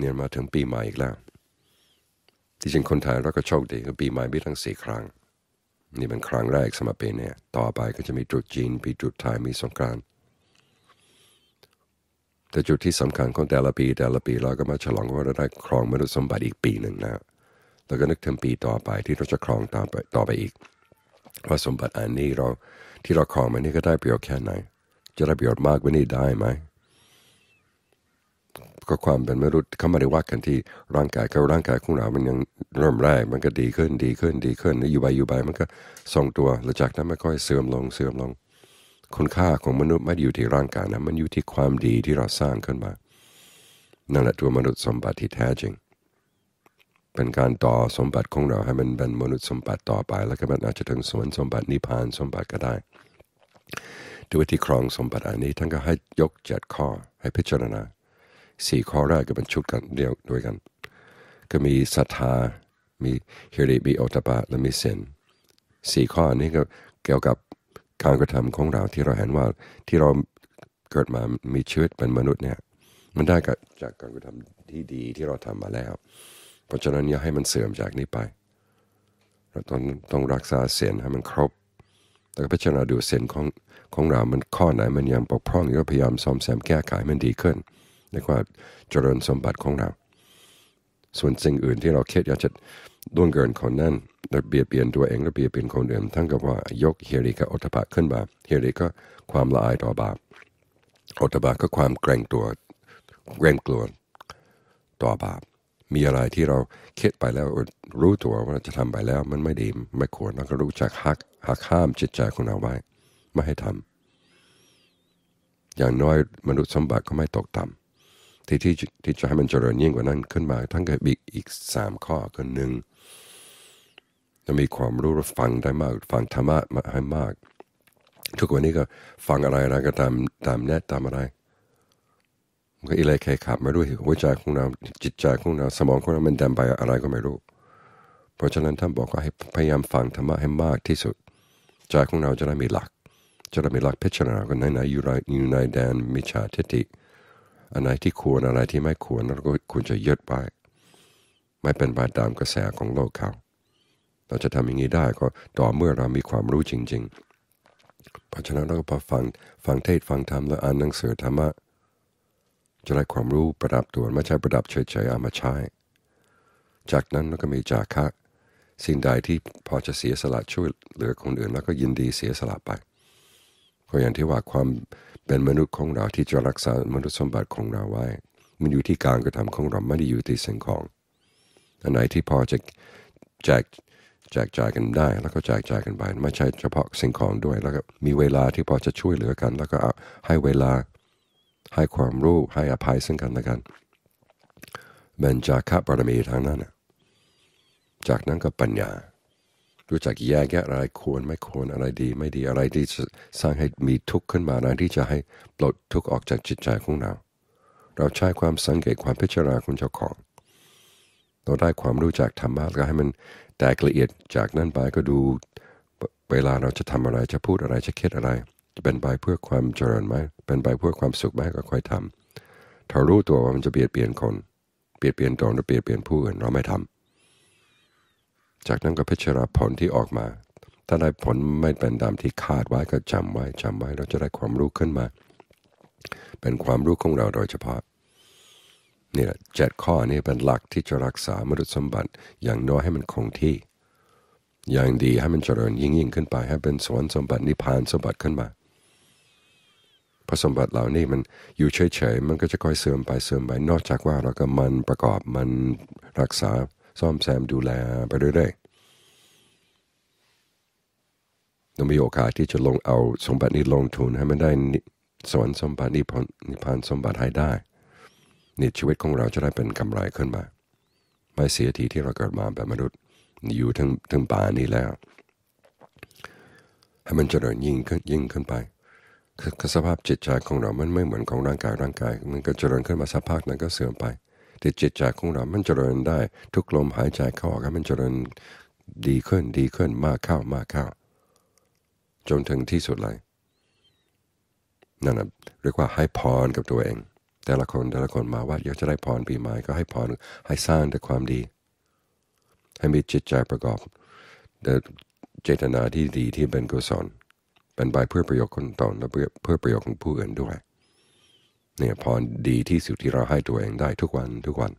เนี่ยมาถึงปีใหม่อีกแล้ว ที่จริงคนไทยเราก็โชคดีก็ปีใหม่มีทั้งสี่ครั้ง นี่เป็นครั้งแรกสมัยปีเนี่ยต่อไปก็จะมีตรุษจีนปีตรุษไทยมีสงกรานต์แต่จุดที่สำคัญของแต่ละปีแต่ละปีเราก็มาฉลองว่าเราได้ครองมนุษยสมบัติอีกปีหนึ่งแล้วแล้วก็นึกถึงปีต่อไปที่เราจะครองต่อไปต่อไปอีกว่าสมบัติอันนี้เราที่เราครองมันนี่ก็ได้ประโยชน์แค่ไหน จะได้ประโยชน์มากกว่านี้ได้ไหม ก็ความเป็นมนุษย์เขาไม่ได้วัดกันที่ร่างกายก็ร่างกายของเรา มันยังเริ่มแรกมันก็ดีขึ้นดีขึ้นดีขึ้นอยู่ไปอยู่ไปมันก็ทรงตัวหลังจากนั้นมันค่อยเสื่อมลงเสื่อมลง คุณค่าของมนุษย์ไม่ได้อยู่ที่ร่างกายนะมันอยู่ที่ความดีที่เราสร้างขึ้นมา นั่นแหละตัวมนุษย์สมบัติที่แท้จริง เป็นการต่อสมบัติของเราให้มันเป็นมนุษย์สมบัติต่อไป แล้วก็มันอาจจะถึงสวนสมบัตินิพพานสมบัติก็ได้ด้วยที่ครองสมบัติอันนี้ท่านก็ให้ยกเจ็ดข้อให้พิจารณา สี่ข้อแรกก็เป็นชุดกันเดียวด้วยกัน ก็มีศรัทธา มีเฮริมีโอตปะและมีเซนสี่ข้อนี้ก็เกี่ยวกับการกระทำของเราที่เราเห็นว่าที่เราเกิดมามีชีวิตเป็นมนุษย์เนี่ยมันได้จากการกระทำที่ดีที่เราทำมาแล้ว เพราะฉะนั้นอย่าให้มันเสื่อมจากนี้ไป เราต้องต้องรักษาเส้นให้มันครบ แล้วก็พิจารณาดูเส้นของของเรา มันข้อไหนมันยังปกพร่องก็พยายามซ่อมแซมแก้ไขมันดีขึ้น เรียกว่าเจริญสมบัติของเรา ส่วนสิ่งอื่นที่เราคิดอยากจะล่วงเกินคนนั้นและเบียดเบียนตัวเองและเบียดเบียนคนอื่นทั้งกับว่ายกเฮริกับอตปะขึ้นมาเฮริก็ความละอายต่อบาปอตปะก็ความเกรงตัวเกรงกลัวต่อบาปมีอะไรที่เราคิดไปแล้วรู้ตัวว่าจะทำไปแล้วมันไม่ดีไม่ควรเราก็รู้จักหักหักห้ามจิตใจของเราไว้ ไม่ให้ทำอย่างน้อยมนุษย์สมบัติก็ไม่ตกต่ำ ที่ที่ที่จะให้มันเจริญยิ่งกว่านั้นขึ้นมาทั้งกับอีกอีกสามข้อก็หนึ่งจะมีความรู้ฟังได้มาก ฟังธรรมะมาให้มาก ทุกวันนี้ก็ฟังอะไรอะไรก็ตามตามแนทตามอะไรก็อีเลยเคขับไม่รู้หัวใจของเราจิตใจของเราสมองของเรามันดำไปอะไรก็ไม่รู้ เพราะฉะนั้นท่านบอกว่าให้พยายามฟังธรรมะให้มากที่สุดใจของเราจะได้มีหลัก จะได้มีหลักพิจารณากันไหนอยู่ในอยู่ในแดนมิจฉาทิฏฐิ อันไหนที่ควรอะไรที่ไม่ควรเราก็ควรจะยึดไป ไม่เป็นไปตามกระแสของโลกเขาเราจะทำอย่างนี้ได้ก็ต่อเมื่อเรามีความรู้จริง ๆ เพราะฉะนั้นเราก็พอฟังฟังเทศฟังธรรมแล้วอ่านหนังสือธรรมะจะได้ความรู้ประดับตัวไม่ใช่ประดับเฉยๆเอามาใช้ จากนั้นเราก็มีจาคะ สิ่งใดที่พอจะเสียสละช่วยเหลือคนอื่นแล้วก็ยินดีเสียสละไป ก็อย่างที่ว่าความเป็นมนุษย์ของเราที่จะรักษามนุษย์สมบัติของเราไว้ มันอยู่ที่การกระทำของเราไม่ได้อยู่ที่สิ่งของอันไหนที่พอจะแจกแจกจ่ายกันได้แล้วก็แจกจ่ายกันไปไม่ใช่เฉพาะสิ่งของด้วย แล้วก็มีเวลาที่พอจะช่วยเหลือกัน แล้วก็ให้เวลาให้ความรู้ให้อภัยซึ่งกันและกันเป็นจากขบารมีทางนั้นจากนั้นก็ปัญญา รู้จักแยกแยะอะไรควรไม่ควรอะไรดี ไม่ดีอะไรที่จะสร้างให้มีทุกข์ขึ้นมาอะไรที่จะให้ปลดทุกข์ออกจากจิตใจของเรา เราใช้ความสังเกตความพิจารณาของเจ้าของ เราได้ความรู้จักธรรมะก็ให้มันแตกละเอียดจากนั้นไปก็ดูเวลาเราจะทำอะไรจะพูดอะไรจะคิดอะไร จะเป็นไปเพื่อความเจริญไหมเป็นไปเพื่อความสุขไหมก็ค่อยทำถ้ารู้ตัวว่ามันจะเบียดเบียนคน เบียดเบียนตนหรือเบียดเบียนผู้อื่นเราไม่ทำ จากนั้นก็พิจารณาผลที่ออกมา ถ้าได้ผลไม่เป็นตามที่คาดไว้ก็จำไว้จำไว้เราจะได้ความรู้ขึ้นมา เป็นความรู้ของเราโดยเฉพาะนี่แหละเจ็ดข้อนี้เป็นหลักที่จะรักษามนุษยสมบัติอย่างน้อยให้มันคงที่ อย่างดีให้มันเจริญยิ่งยิ่งขึ้นไป ให้เป็นสวรรค์สมบัตินิพพานสมบัติขึ้นมาพระสมบัติเหล่านี้มันอยู่เฉยๆ มันก็จะค่อยเสื่อมไปเสื่อมไป นอกจากว่าเราก็มันประกอบมันรักษา ซ่อมแซมดูแลไปเรื่อยๆเรามีโอกาสที่จะลงเอาสมบัตินี้ลงทุนให้มันได้สวรรค์สมบัตินิพพานสมบัติให้ได้นี่ชีวิตของเราจะได้เป็นกำไรขึ้นมา ไม่เสียทีที่เราเกิดมาแบบมนุษย์อยู่ทั้งทั้งป่านี้แล้ว ให้มันเจริญยิ่งขึ้นยิ่งขึ้นไปคือสภาพจิตใจของเรา มันไม่เหมือนของร่างกายร่างกาย มันก็เจริญขึ้นมาสักพักนั้นก็เสื่อมไป แต่จิตใจของเรามันเจริญได้ ทุกลมหายใจเข้าออกมันเจริญดีขึ้นดีขึ้นมากเข้ามากเข้า จนถึงที่สุดเลยนั่นนะเรียกว่าให้พรกับตัวเอง แต่ละคนแต่ละคนมาว่าอยากจะได้พรปีใหม่ก็ให้พรให้สร้างด้วยความดี ให้มีจิตใจประกอบเจตนาที่ดีที่เป็นกุศลเป็นไปเพื่อประโยชน์คนตนและเพื่อประโยชน์ของผู้อื่นด้วย เนี่ยพรดีที่สุดที่เราให้ตัวเองได้ทุกวันทุกวัน